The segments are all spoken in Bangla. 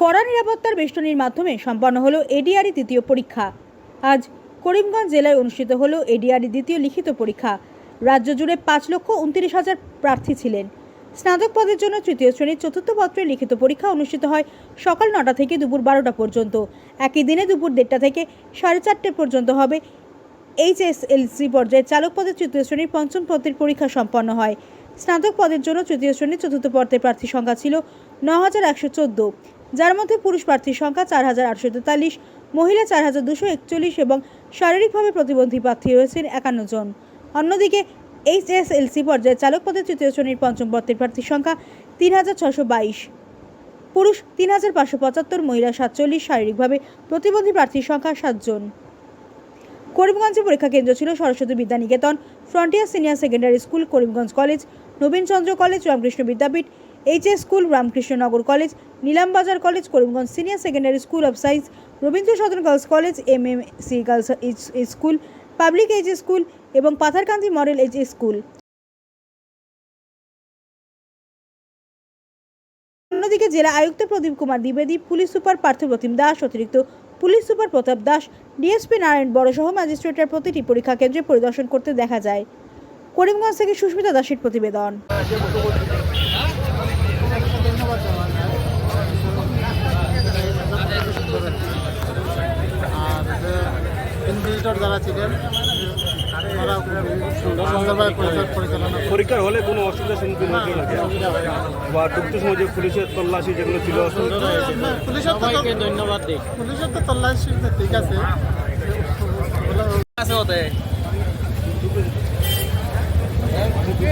কড়া নিরাপত্তার বেষ্টনীর মাধ্যমে সম্পন্ন হলো এডিআরই দ্বিতীয় পরীক্ষা। আজ করিমগঞ্জ জেলায় অনুষ্ঠিত হলো এডিআরই দ্বিতীয় লিখিত পরীক্ষা। রাজ্য জুড়ে পাঁচ লক্ষ উনত্রিশ হাজার প্রার্থী ছিলেন। স্নাতক পদের জন্য তৃতীয় শ্রেণির চতুর্থ পত্রের লিখিত পরীক্ষা অনুষ্ঠিত হয় সকাল নটা থেকে দুপুর বারোটা পর্যন্ত। একই দিনে দুপুর দেড়টা থেকে সাড়ে চারটে পর্যন্ত হবে এইচএসএলসি পর্যায়ে চালক পদের তৃতীয় শ্রেণির পঞ্চম পদের পরীক্ষা সম্পন্ন হয়। স্নাতক পদের জন্য তৃতীয় শ্রেণির চতুর্থ পদের প্রার্থীর সংখ্যা ছিল ন হাজার একশো চোদ্দ। যার মধ্যে পুরুষ প্রার্থীর সংখ্যা চার হাজার আটশো তেতাল্লিশ, মহিলা চার হাজার দুশো একচল্লিশ এবং শারীরিকভাবে প্রতিবন্ধী প্রার্থী রয়েছেন একান্ন জন। অন্যদিকে এইচএসএলসি পর্যায়ে চালক পদের তৃতীয় শ্রেণির পঞ্চম পদের প্রার্থীর সংখ্যা তিন হাজার ছশো বাইশ। পুরুষ তিন হাজার পাঁচশো পঁচাত্তর, মহিলা সাতচল্লিশ, শারীরিকভাবে প্রতিবন্ধী প্রার্থীর সংখ্যা সাতজন। করিমগঞ্জে পরীক্ষা কেন্দ্র ছিল Saraswati Vidyaniketan frontier senior secondary school, Karimganj college. Nabinchandra college, Ramakrishna Vidyapith, HS school, Ramkrishnanagar college, Nilambazar college, Karimganj senior secondary school of science Rabindra Sadan girls college M M C girls school, public H school এবং পাথারকান্দি মডেল এইচ স্কুল। অন্যদিকে জেলা আয়ুক্ত প্রদীপ কুমার দ্বিবেদী, পুলিশ সুপার পার্থপ্রতিম দাস, অতিরিক্ত police super Pratap Das, DSP Narayan বড়সহ ম্যাজিস্ট্রেটের প্রতিটি পরীক্ষা কেন্দ্রে পরিদর্শন করতে দেখা যায়। করিমগঞ্জ থেকে সুস্মিতা দাসের প্রতিবেদন। আর ইনভিজিটর যারা ছিলেন তারা সুন্দরভাবে পরিচয় পরিচালনা পরীক্ষার হলে কোনো অসুবিধার সম্মুখীন হতে লাগে বা ঢুকতে সময় যে পুলিশের তল্লাশি যেগুলো ছিল পুলিশের তো ধন্যবাদ পুলিশের তো তল্লাশি ঠিক আছে।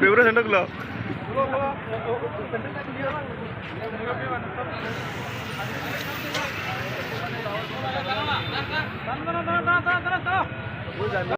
বিবরণ সেন্টারগুলো দাঁড়া দাঁড়া দাঁড়া দাঁড়া দাঁড়া